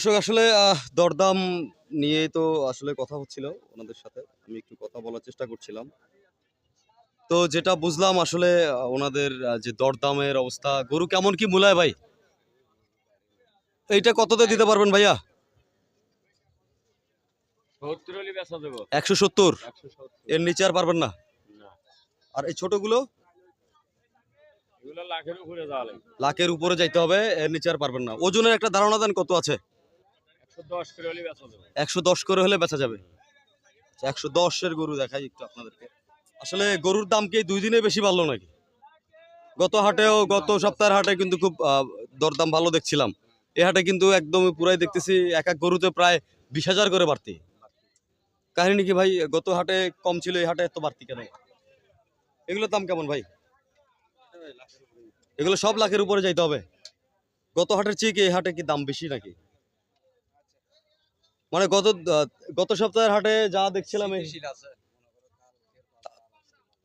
দর্শক আসলে দরদাম নিয়ে তো আসলে কথা হচ্ছিল ওনাদের সাথে। আমি একটু কথা বলার চেষ্টা করছিলাম। তো যেটা বুঝলাম আসলে ওনাদের যে দরদামের অবস্থা গরু কেমন কি মূলায় ভাই? এইটা কততে দিতে পারবেন ভাইয়া? একশো সত্তর? এর নিচে আর পারবেন না? আর এই ছোটগুলো? এগুলো লাখের উপরে লাখের উপরে যাইতে হবে এর নিচে আর পারবেন না। ওজনের একটা ধারণা দেন কত আছে? একশো দশ করে হলে বেচা যাবে। আচ্ছা, একশো দশের গরু দেখাই একটু আপনাদেরকে। আসলে গরুর দাম কি দুই দিনে বেশি বাড়লো নাকি? গত হাটেও গত সপ্তাহের হাটে কিন্তু খুব দরদাম ভালো দেখছিলাম। এই হাটে কিন্তু একদমই পুরাই দেখতেছি এক এক গরুতে প্রায় বিশ হাজার করে বাড়তি। কাহিনী কি ভাই গত হাটে কম ছিল এই হাটে এত বাড়তি কেন? এগুলোর দাম কেমন ভাই? এগুলো সব লাখের উপরে যাইতে হবে। গত হাটের চেয়ে কি এই হাটে কি দাম বেশি নাকি? মানে গত গত সপ্তাহের হাটে যা দেখছিলাম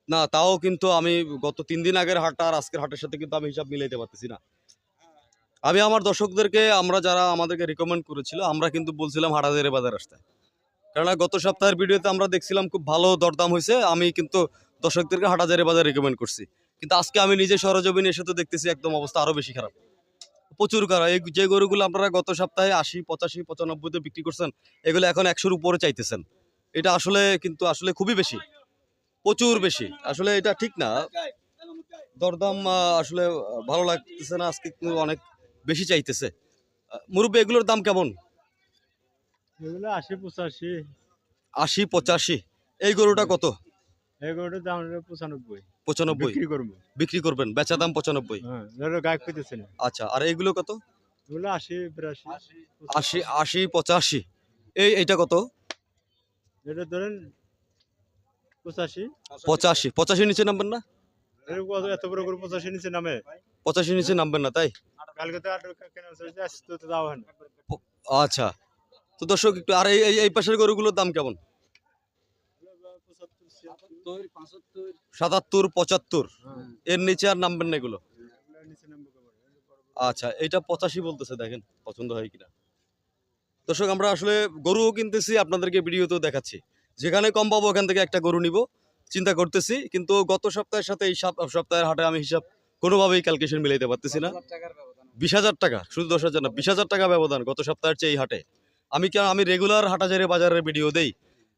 না তাও কিন্তু আমি গত তিন দিন আগের হাট আর আজকের হাটের সাথে কিন্তু আমি হিসাব মিলাইতে পারতেছি না। আমি আমার দর্শকদেরকে আমরা যারা আমাদেরকে রিকমেন্ড করেছিল আমরা কিন্তু বলছিলাম হাটাজারে বাজার আসতে। কেননা গত সপ্তাহের ভিডিওতে আমরা দেখছিলাম খুব ভালো দরদাম হয়েছে আমি কিন্তু দর্শকদেরকে হাটাজারে বাজার রিকমেন্ড করছি। কিন্তু আজকে আমি নিজে সরজমিনে এসে তো দেখতেছি একদম অবস্থা আরও বেশি খারাপ। প্রচুর খারাপ এই যে গরুগুলো আপনারা গত সপ্তাহে আশি পঁচাশি পঁচানব্বইতে বিক্রি করছেন এগুলো এখন একশোর উপরে চাইতেছেন। এটা আসলে কিন্তু আসলে খুবই বেশি। প্রচুর বেশি। আসলে এটা ঠিক না। দরদাম আসলে ভালো লাগতেছে না আজকে কিন্তু অনেক বেশি চাইতেছে। মুরব্বী এগুলোর দাম কেমন? এগুলো আশি পঁচাশি। আশি পঁচাশি। এই গরুটা কত? এগুলোর দাম হলো পঁচানব্বই। পঁচানব্বই। বিক্রি করব। বিক্রি করবেন বেচা দাম পঁচানব্বই। হ্যাঁ ধরো গায়ক পেতেছে আচ্ছা আর এইগুলো কত? এগুলো আশি বিরাশি আশি আশি পঁচাশি। এই এইটা কত? এটা ধরেন পঁচাশি। পঁচাশি পঁচাশির নিচে নামবেন না? এত বড় করে পঁচাশি নিচে নামে? পঁচাশির নিচে নামবেন না তাই? কালকে তো আচ্ছা। তো দর্শক একটু আর এই- এই পাশের গরুগুলোর দাম কেমন? সাতাত্তর পঁচাত্তর। এর নিচে আর নামবেন না এগুলো? আচ্ছা এটা পঁচাশি বলতেছে দেখেন পছন্দ হয় কিনা। দর্শক আমরা আসলে গরুও কিনতেছি আপনাদেরকে ভিডিওতেও দেখাচ্ছি। যেখানে কম পাবো ওখান থেকে একটা গরু নিব। চিন্তা করতেছি কিন্তু গত সপ্তাহের সাথে এই সপ্তাহের হাটে আমি হিসাব কোনোভাবেই ক্যালকুলেশন মিলাইতে পারতেছি না। বিশ হাজার টাকা শুধু দশ হাজার না বিশ হাজার টাকা ব্যবধান গত সপ্তাহের চেয়ে এই হাটে। আমি কেন আমি রেগুলার হাটাজারি বাজারের ভিডিও দেই।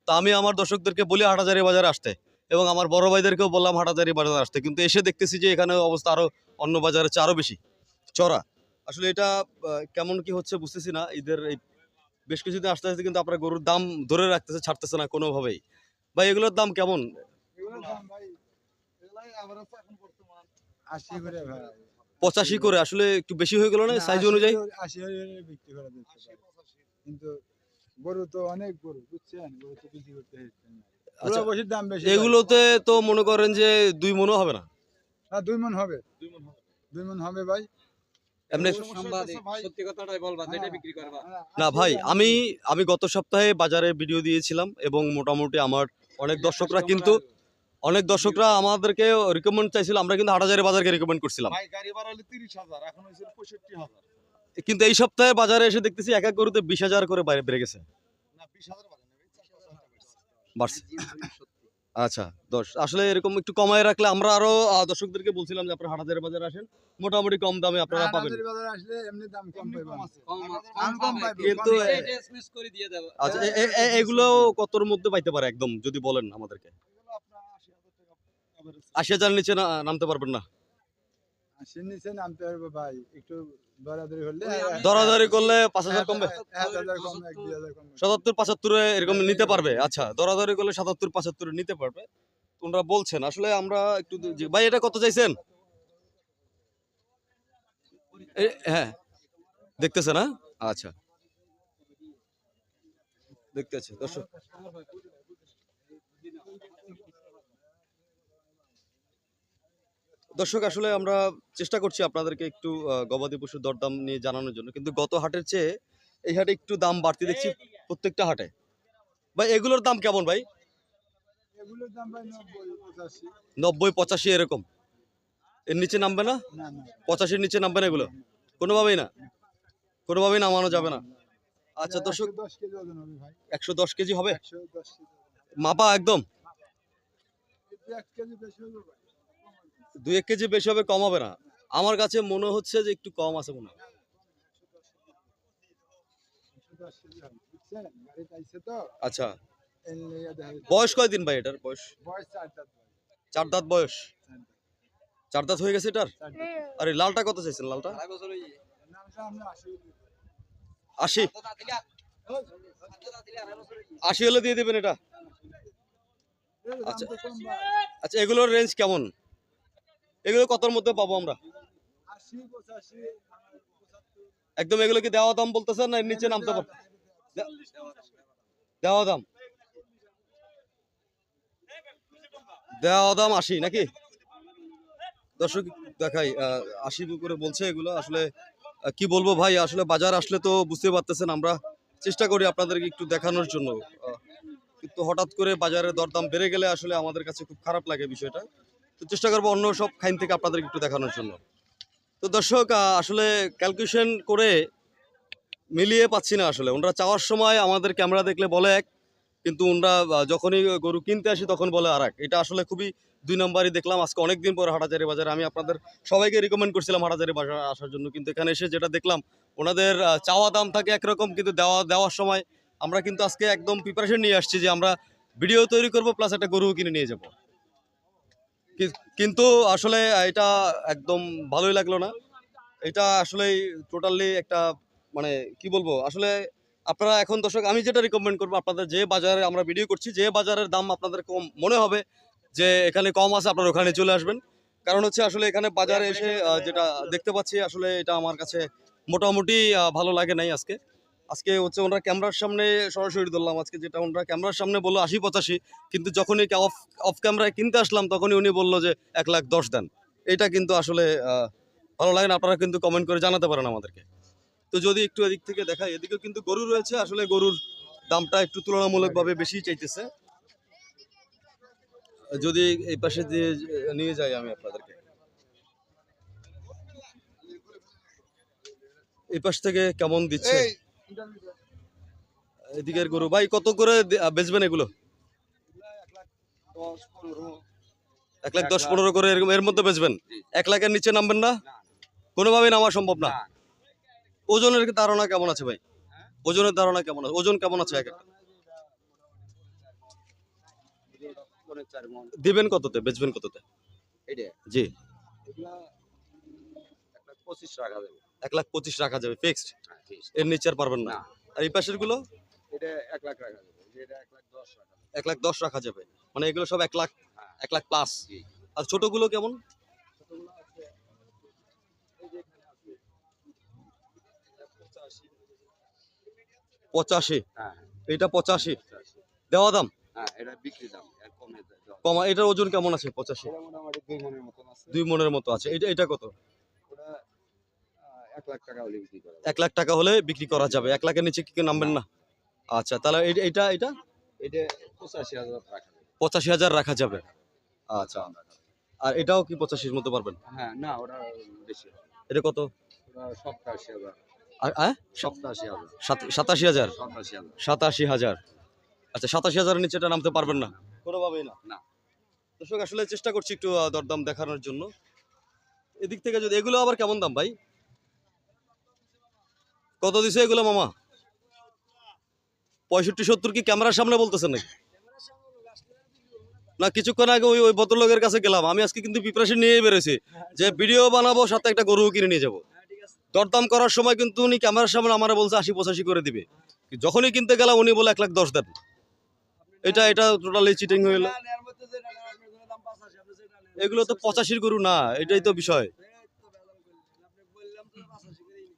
তা আমি আমার দর্শকদেরকে বলি হাটাজারি বাজারে আসতে। এবং আমার বড় ভাইদেরকেও বললাম হাটাজারি বাজার আসতে। কিন্তু এসে দেখতেছি যে এখানে অবস্থা আরও অন্য বাজারে চেয়ে আরও বেশি। চড়া। আসলে এটা কেমন কি হচ্ছে বুঝতেছি না। ঈদের এই বেশ কিছুদিন আসতে আসতে কিন্তু আপনার গরুর দাম ধরে রাখতেছে ছাড়তেছে না কোনোভাবেই। ভাই এগুলোর দাম কেমন? আশি করে ভাই। পঁচাশি করে। আসলে একটু বেশি হয়ে গেল না সাইজ অনুযায়ী? কিন্তু গরু তো অনেক গরু বুঝছেন? গরু তো বিক্রি করতে আচ্ছা দাম বেশি এগুলোতে তো মনে করেন যে দুই মনও হবে না? না দুই মন হবে। দুই মন হবে। ভাই। এমনি সত্যি কথাটাই বলবা যেটা বিক্রি করবা। না ভাই আমি আমি গত সপ্তাহে বাজারে ভিডিও দিয়েছিলাম এবং মোটামুটি আমার অনেক দর্শকরা কিন্তু অনেক দর্শকরা আমাদেরকে রিকমেন্ড চাইছিল আমরা কিন্তু হাটাজারি বাজারকে রিকমেন্ড করছিলাম। কিন্তু এই সপ্তাহে বাজারে এসে দেখতেছি এক এক গরুতে বিশ হাজার করে বাইরে বেড়ে গেছে না বিশ হাজার বাড়ে না বাড়ছে। আচ্ছা দশ। আসলে এরকম একটু কমায় রাখলে আমরা আরও দর্শকদেরকে বলছিলাম যে আপনারা হাটাজারি বাজারে আসেন। মোটামুটি কম দামে আপনারা পাবেন। বাজারে আসলে এমনি দাম কম পাইবেন। কম দাম কম পাইবেন। কিন্তু এ- পাইবেন। করে দিয়ে দেবো। আচ্ছা এগুলো কতর মধ্যে পাইতে পারে একদম যদি বলেন আমাদেরকে? এগুলো আপনার 80,000 টাকা average। আশি হাজার নিচে না নামতে পারবেন না? আশির নিচে নামতে পারবে ভাই একটু দরাদরি করলে পাঁচ হাজার কমবে? দুই হাজার কম সাতাত্তর পঁচাত্তরে এরকম নিতে পারবে? আচ্ছা দরাদরি করলে সাতাত্তর পঁচাত্তরে নিতে পারবে। তোমরা বলছেন আসলে আমরা একটু ভাই এটা কত চাইছেন? হ্যাঁ দেখতেছে না আচ্ছা। দেখতেছে দর্শক। দর্শক আসলে আমরা চেষ্টা করছি আপনাদেরকে একটু গবাদি পশুর দরদাম নিয়ে জানানোর জন্য। কিন্তু গত হাটের চেয়ে এই হাটে একটু দাম বাড়তি দেখছি প্রত্যেকটা হাটে। ভাই এগুলোর দাম কেমন ভাই? নব্বই পঁচাশি। এরকম। এর নিচে নামবে না? পঁচাশির নিচে নামবে না এগুলো? কোনোভাবেই না? কোনোভাবেই নামানো যাবে না। আচ্ছা দর্শক একশো দশ কেজি হবে মাপা একদম কিন্তু এক কেজি বেশি হলো ভাই দুই এক কেজি বেশি হবে কম হবে না। আমার কাছে মনে হচ্ছে যে একটু কম আছে মনে আচ্ছা। বয়স কয়দিন ভাই এটার? বয়স? চার দাঁত বয়স। চার দাঁত, হয়ে গেছে এটার? আরে লালটা কত চাইছেন লালটা? আশি। আশি হলে দিয়ে দেবেন এটা। আচ্ছা। আচ্ছা এগুলোর রেঞ্জ কেমন? এগুলো কতর মধ্যে পাবো আমরা? একদম এগুলো কি দেওয়া দাম বলতেছেন না নিচে নামতে পার দেওয়া দাম। দেওয়া দাম আশি নাকি? দর্শক দেখাই আশি করে বলছে এগুলো। আসলে কি বলব ভাই, আসলে বাজার আসলে তো বুঝতে পারতেছেন আমরা। চেষ্টা করি আপনাদেরকে একটু দেখানোর জন্য। কিন্তু হঠাৎ করে বাজারের দরদাম বেড়ে গেলে আসলে আমাদের কাছে খুব খারাপ লাগে বিষয়টা। তো চেষ্টা করব অন্য সব খাইন থেকে আপনাদেরকে একটু দেখানোর জন্য। তো দর্শক আসলে ক্যালকুলেশন করে মিলিয়ে পাচ্ছি না আসলে। ওনারা চাওয়ার সময় আমাদের ক্যামেরা দেখলে বলে এক, কিন্তু ওনারা যখনই গরু কিনতে আসি তখন বলে আর এটা আসলে খুবই দুই নম্বরই দেখলাম, আজকে অনেক দিন পর হাটাজারি বাজারে। আমি আপনাদের সবাইকে রিকমেন্ড করছিলাম হাটাজারি বাজার আসার জন্য, কিন্তু এখানে এসে যেটা দেখলাম, ওনাদের চাওয়া দাম থাকে একরকম, কিন্তু দেওয়া, দেওয়ার সময় আমরা কিন্তু আজকে একদম প্রিপারেশন নিয়ে আসছি যে আমরা ভিডিও তৈরি করব প্লাস একটা গরু কিনে নিয়ে যাব। কিন্তু আসলে এটা একদম ভালোই লাগল না। এটা আসলে টোটালি একটা মানে কি বলব? আসলে আপনারা এখন দর্শক, আমি যেটা রিকমেন্ড করব আপনাদের যে বাজারে আমরা ভিডিও করছি, যে বাজারের দাম আপনাদের কম মনে হবে যে এখানে কম আছে, আপনারা ওখানে চলে আসবেন। কারণ হচ্ছে আসলে এখানে বাজারে এসে যেটা দেখতে পাচ্ছি, আসলে এটা আমার কাছে মোটামুটি ভালো লাগে নাই আজকে। আজকে হচ্ছে ওনারা ক্যামেরার সামনে সরাসরি ধরলাম আজকে যেটা ওনারা ক্যামেরার সামনে বলল আশি পঁচাশি কিন্তু যখনই অফ অফ ক্যামেরায় কিনতে আসলাম তখনই উনি বলল যে এক লাখ দশ দেন। এটা কিন্তু আসলে ভালো লাগে না আপনারা কিন্তু কমেন্ট করে জানাতে পারেন আমাদেরকে। তো যদি একটু এদিক থেকে দেখাই এদিকেও কিন্তু গরু রয়েছে আসলে গরুর দামটা একটু তুলনামূলকভাবে বেশি চাইতেছে। যদি এই পাশে দিয়ে নিয়ে যাই আমি আপনাদেরকে। এই পাশ থেকে কেমন দিচ্ছে? এদিকের গরু। ভাই কত করে বেচবেন এগুলো? এক লাখ দশ পনেরো করে এরকম এর মধ্যে বেচবেন? এক লাখের নিচে নামবেন না? কোনোভাবেই নামা সম্ভব না। ওজনের ধারণা কেমন আছে ভাই? ওজনের ধারণা কেমন আছে? ওজন কেমন আছে এক একটা? দিবেন কততে? বেচবেন কততে? জি। পঁচিশ রাখা যাবে এক লাখ পঁচিশ রাখা যাবে ফিক্সড হ্যাঁ। এর নিচে আর পারবেন না। আর এই পাশেরগুলো এক লাখ দশ রাখা যাবে। মানে এগুলো সব এক লাখ হ্যাঁ। এক লাখ প্লাস। আর ছোটগুলো কেমন? পঁচাশি। হ্যাঁ এটা পঁচাশি। দেওয়া দাম? হ্যাঁ কমে এটার ওজন কেমন আছে পঁচাশি? দুই মনের মতো আছে। এটা এটা কত? এক লাখ টাকা হলে বিক্রি করা যাবে। এক লাখের নিচে কি নামবেন না? আচ্ছা তাহলে এটা এটা এটা পঁচাশি হাজার রাখা যাবে। আচ্ছা। আর এটাও কি পঁচাশির মতো পারবেন? হ্যাঁ না ওটা বেশি। এটা কত? সপ্তাশি হাজার। আর সপ্তাশি হাজার। সাতাশি হাজার? সাতাশি হাজার। আচ্ছা সাতাশি হাজারের নিচে এটা নামতে পারবেন না? কোনোভাবেই না। না। দর্শক আসলে চেষ্টা করছি একটু দরদাম দেখানোর জন্য। এদিক থেকে যদি এগুলো আবার কেমন দাম ভাই? কত দিছে এগুলো, মামা? পঁয়ষট্টি, সত্তর কি ক্যামেরার সামনে বলতেছেন নাকি? না, কিছুক্ষণ আগে ওই ওই ভদ্রলোকের কাছে গেলাম। আমি আজকে কিন্তু প্রিপারেশন নিয়েই বেরোছি যে ভিডিও বানাবো, সাথে একটা গরু কিনে নিয়ে যাব। দরদাম করার সময় কিন্তু উনি ক্যামেরার সামনে আমার বলছে আশি পঁচাশি করে দিবে। যখনই কিনতে গেলাম, উনি বলে এক লাখ দশ দেন। এটা এটা টোটালি চিটিং হয়ে গেলো এগুলো তো পঁচাশির গরু না, এটাই তো বিষয়।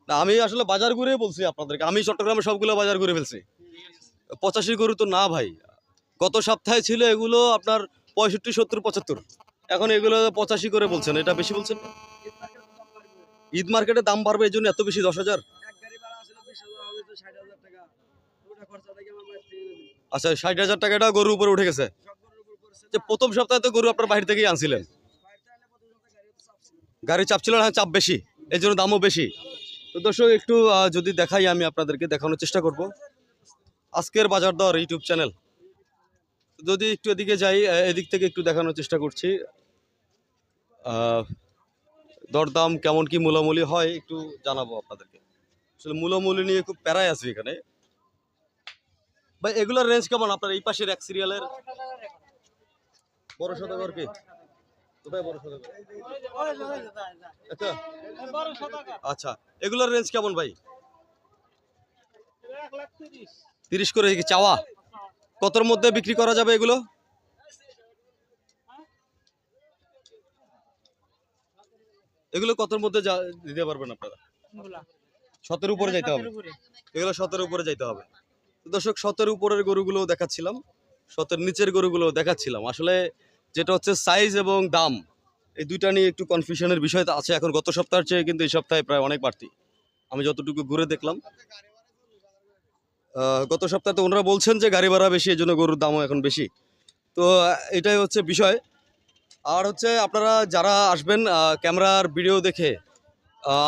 না, আমি আসলে বাজার ঘুরে বলছি আপনাদেরকে। আমি চট্টগ্রামে সবগুলো বাজার ঘুরে ফেলছি। পঁচাশি গরু তো না ভাই। গত সপ্তাহে ছিল এগুলো আপনার পঁয়ষট্টি, সত্তর, পঁচাত্তর। এখন এগুলো পঁচাশি করে বলছেন। এটা বেশি বলছেন ঈদ মার্কেটে দাম বাড়বে এই জন্য এত বেশি? দশ হাজার? আচ্ছা ষাট হাজার টাকাটা গরুর উপরে উঠে গেছে। যে প্রথম সপ্তাহে তো গরু আপনার বাইরে থেকেই আনছিলেন। গাড়ি চাপ ছিল না, চাপ বেশি। এই জন্য দামও বেশি। তো দর্শক, একটু যদি দেখাই, আমি আপনাদেরকে দেখানোর চেষ্টা করব। আজকের বাজার দর ইউটিউব চ্যানেল। যদি একটু এদিকে যাই এদিক থেকে একটু দেখানোর চেষ্টা করছি। দরদাম কেমন কি মূলামূলি হয়, একটু জানাব আপনাদেরকে। আসলে মূলামূলি নিয়ে খুব প্যারায় আছি এখানে। ভাই, এগুলোর রেঞ্জ কেমন? আপনার এই পাশের এক সিরিয়ালের বড় সদাগর কি? আচ্ছা। আচ্ছা এগুলোর রেঞ্জ কেমন ভাই? তিরিশ করে কি চাওয়া? কতর মধ্যে বিক্রি করা যাবে এগুলো? এগুলো কতর মধ্যে দিতে পারবেন আপনারা? সতের উপরে যাইতে হবে। এগুলো সতের উপরে যাইতে হবে। দর্শক সতের উপরের গরুগুলো দেখাচ্ছিলাম। সতের নিচের গরুগুলো দেখাচ্ছিলাম। আসলে যেটা হচ্ছে সাইজ এবং দাম, এই দুইটা নিয়ে একটু কনফিউশনের বিষয় আছে। এখন গত সপ্তাহের চেয়ে কিন্তু এই সপ্তাহে প্রায় অনেক বাড়তি। আমি যতটুকু ঘুরে দেখলাম গত সপ্তাহে তো ওনারা বলছেন যে গাড়ি ভাড়া বেশি এই জন্য গরুর দামও এখন বেশি। তো, এটাই হচ্ছে বিষয়। আর হচ্ছে আপনারা যারা আসবেন ক্যামেরার ভিডিও দেখে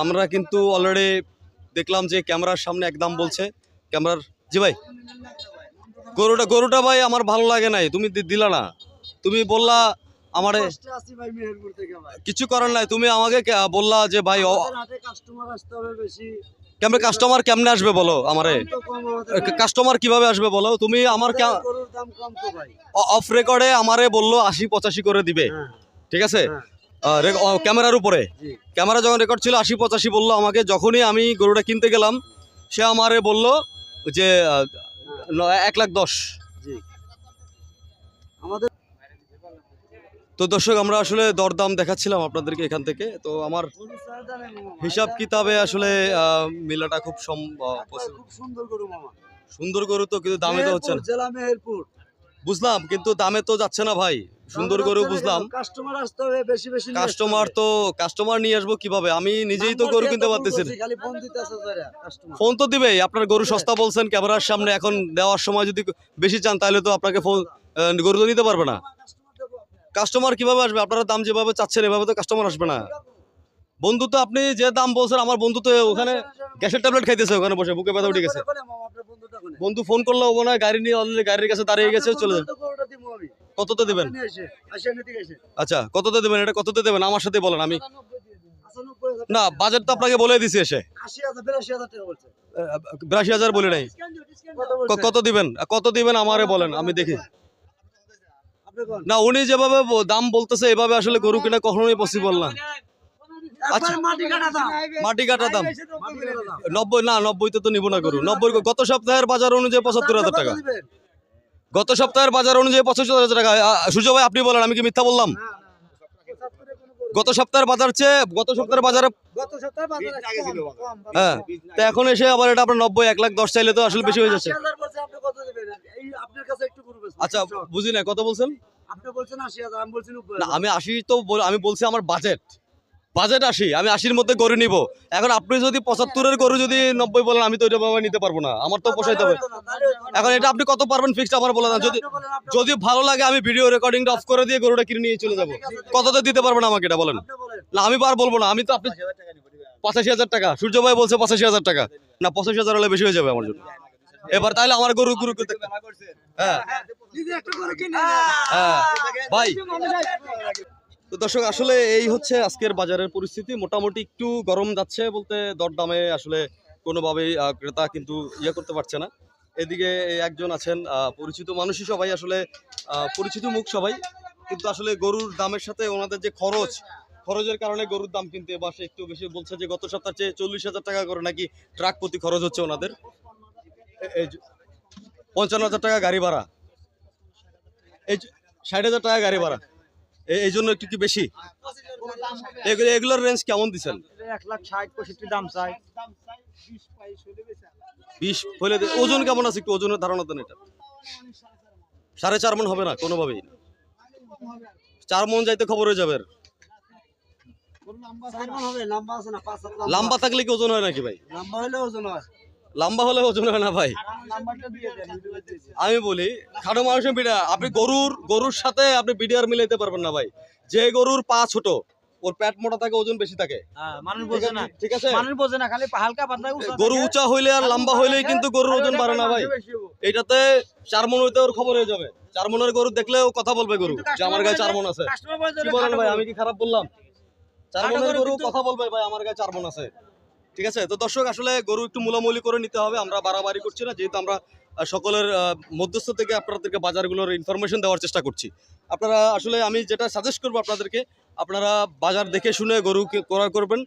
আমরা কিন্তু অলরেডি দেখলাম যে ক্যামেরার সামনে এক দাম বলছে। ক্যামেরার জি ভাই? গরুটা গরুটা ভাই আমার ভালো লাগে নাই, তুমি দিলা না। তুমি বললা আমারে কিছু করার নাই তুমি আমাকে বললা যে ভাই হাটে কাস্টমার কেমনে আসবে বলো আমারে? কাস্টমার কীভাবে আসবে বলো? তুমি আমার অফ রেকর্ডে আমারে বলল আশি পঁচাশি করে দিবে। হ্যাঁ। ঠিক আছে? ক্যামেরার উপরে। ক্যামেরা যখন রেকর্ড ছিল আশি পঁচাশি বলল আমাকে। যখনই আমি গরুটা কিনতে গেলাম সে আমারে বলল যে এক লাখ দশ। তো দর্শক আমরা আসলে দরদাম দেখাচ্ছিলাম আপনাদেরকে এখান থেকে। তো আমার। হিসাব কিতাবে আসলে মিলাটা খুব সুন্দর গরু মামা। সুন্দর গরু তো কিন্তু দামে তো হচ্ছে না। জেলা মেহেরপুর। বুঝলাম কিন্তু দামে তো যাচ্ছে না ভাই। সুন্দর গরু বুঝলাম। কাস্টমার আসতে হবে বেশি বেশি কাস্টমার তো কাস্টমার নিয়ে আসব কীভাবে? আমি নিজেই তো গরু কিনতে পারতেছি ফোন তো দিবেই আপনার গরু সস্তা বলছেন ক্যামেরার সামনে এখন দেওয়ার সময় যদি বেশি চান তাহলে তো আপনাকে ফোন গরু তো নিতে পারবে না। কাস্টমার কীভাবে আসবে? আপনারা দাম যেভাবে চাচ্ছেন, এভাবে তো কাস্টমার আসবে না। বন্ধু তো আপনি যে দাম বলছেন, আমার বন্ধু তো ওখানে গ্যাসের ট্যাবলেট খাইতেছে, ওখানে বসে, বুকে ব্যথা উঠে গেছে। বন্ধু ফোন করলে মনে হয় গাড়ি নিয়ে অলরেডি গাড়ির কাছে দাঁড়িয়ে গেছে, চলে কততে দিবেন? আচ্ছা কততে দেবেন? এটা কততে দেবেন? আমার সাথে বলেন, আমি না বাজেট তো আপনাকে বলে দিছি এসে। বিরাশি হাজার বলে নাই। কত দিবেন? কত দিবেন আমারে বলেন, আমি দেখি। না উনি যেভাবে দাম বলতেছে এভাবে আসলে গরু কিনা কখনোই পসিবল না। আচ্ছা। মাটি কাটা দাম মাটি কাটা দাম মাটি কাটা দাম নব্বই না নব্বইতে তো নিব না গরু। নব্বই গত সপ্তাহের বাজার অনুযায়ী পঁচাত্তর হাজার টাকা। গত সপ্তাহের বাজার অনুযায়ী পঁচাত্তর হাজার টাকা। সূর্য ভাই আপনি বলেন আমি কি মিথ্যা বললাম? গত সপ্তাহের বাজার চেয়ে গত সপ্তাহের বাজারে হ্যাঁ। তো এখন এসে আবার এটা আপনার নব্বই এক লাখ দশ চাইলে তো আসলে বেশি হয়ে যাচ্ছে 80,000 বলছে, আপনি কত দিবেন? এই আপনার কাছে একটু আচ্ছা বুঝি না কত বলছেন? আপনি বলছেন 80,000, আমি বলছি না আমি আশি তো আমি বলছি আমার বাজেট বাজেট আশি আমি আশির মধ্যে গরু নিব। এখন আপনি যদি পঁচাত্তরের গরু যদি নব্বই বলেন আমি তো এটা ভাবে নিতে পারব না। আমার তো পোষাইতে হবে। এখন এটা আপনি কত পারবেন ফিক্সড আমার বলে না যদি যদি ভালো লাগে আমি ভিডিও রেকর্ডিংটা অফ করে দিয়ে গরুটা কিনে নিয়ে চলে যাব। কততে দিতে পারবেন আমাকে এটা বলেন? বলেন। না আমি আর বলব না আমি তো আপনি পঁচাশি হাজার টাকা। সূর্য ভাই বলছে পঁচাশি হাজার টাকা। না পঁচাশি হাজার হলে বেশি হয়ে যাবে আমার জন্য। এবার তাহলে আমার গরু গরু করতে হ্যাঁ। নিজে একটা গরু কিনে হ্যাঁ। ভাই। তো দর্শক আসলে এই হচ্ছে আজকের বাজারের পরিস্থিতি। মোটামুটি একটু গরম যাচ্ছে বলতে দরদামে আসলে কোনোভাবেই ক্রেতা কিন্তু ইয়ে করতে পারছে না। এদিকে একজন আছেন আহ, পরিচিত মানুষই সবাই আসলে আহ, পরিচিত মুখ সবাই। কিন্তু আসলে গরুর দামের সাথে ওনাদের যে খরচ খরচের কারণে গরুর দাম কিন্তু এবার সে একটু বেশি বলছে যে গত সপ্তাহে চল্লিশ হাজার টাকা করে নাকি ট্রাক প্রতি খরচ হচ্ছে ওনাদের। পঞ্চান্ন হাজার টাকা গাড়ি ভাড়া। এই ষাট হাজার টাকা গাড়ি ভাড়া। এ- এই জন্য একটু কি বেশি? এগুলো এগুলোর রেঞ্জ কেমন দিচ্ছেন? এক লাখ ষাট পঁয়ষট্টি দাম চাই। বিশ হলে দে- ওজন কেমন আছে একটু ওজনের ধারণা দেন এটা। সাড়ে চার মন হবে না কোনোভাবেই চার মন যাইতে খবর হয়ে যাবে লাম্বা থাকলে কি ওজন হয় নাকি ভাই? লম্বা হলে ওজন হয়। লাম্বা হলে ওজন হয় না ভাই। আমি বলি খাটো মানুষের বিডা আপনি গরুর গরুর সাথে আপনি বিডিআর মিলাইতে পারবেন না ভাই। যে গরুর পা ছোট ওর পেট মোটা থাকে ওজন বেশি থাকে। হ্যাঁ, মানুষ ঠিক বোঝে আছে? না। ঠিক আছে? মানুষ বোঝে না খালি হালকা পাতলা গরু উঁচা হইলে আর লম্বা হইলেই কিন্তু গরুর ওজন বাড়ে না ভাই। এটাতে চার মন হইতে ওর খবর হয়ে যাবে। চার মনের গরু দেখলে ও কথা বলবে গরু যে আমার গায়ে চার মন আছে। কি বলেন ভাই আমি কি খারাপ বললাম? চার মনের গরু গরু কথা বলবে ভাই আমার গায়ে চার মন আছে। ঠিক আছে? তো দর্শক, আসলে গরু একটু মূলামূলি করে নিতে হবে, আমরা বাড়াবাড়ি করছি না। যেহেতু আমরা সকলের মধ্যস্থ থেকে আপনাদেরকে বাজারগুলোর ইনফরমেশন দেওয়ার চেষ্টা করছি। আপনারা, আসলে আমি যেটা সাজেস্ট করব আপনাদেরকে, আপনারা বাজার দেখে শুনে গরু ক্রয় করবেন।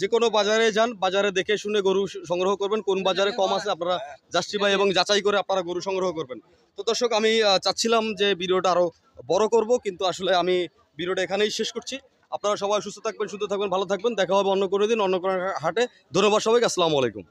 যে কোনো বাজারে যান, বাজারে দেখে শুনে গরু সংগ্রহ করবেন। কোন বাজারে কম আছে, আপনারা জাস্টিফাই এবং যাচাই করে আপনারা গরু সংগ্রহ করবেন। তো দর্শক, আমি চাচ্ছিলাম যে ভিডিওটা আরও বড় করব, কিন্তু আসলে আমি ভিডিওটা এখানেই শেষ করছি। আপনারা সবাই সুস্থ থাকবেন সুস্থ থাকবেন, ভালো থাকবেন। দেখা হবে অন্য কোনো দিন, অন্য কোনো হাটে। ধন্যবাদ সবাইকে, আসসালামু আলাইকুম।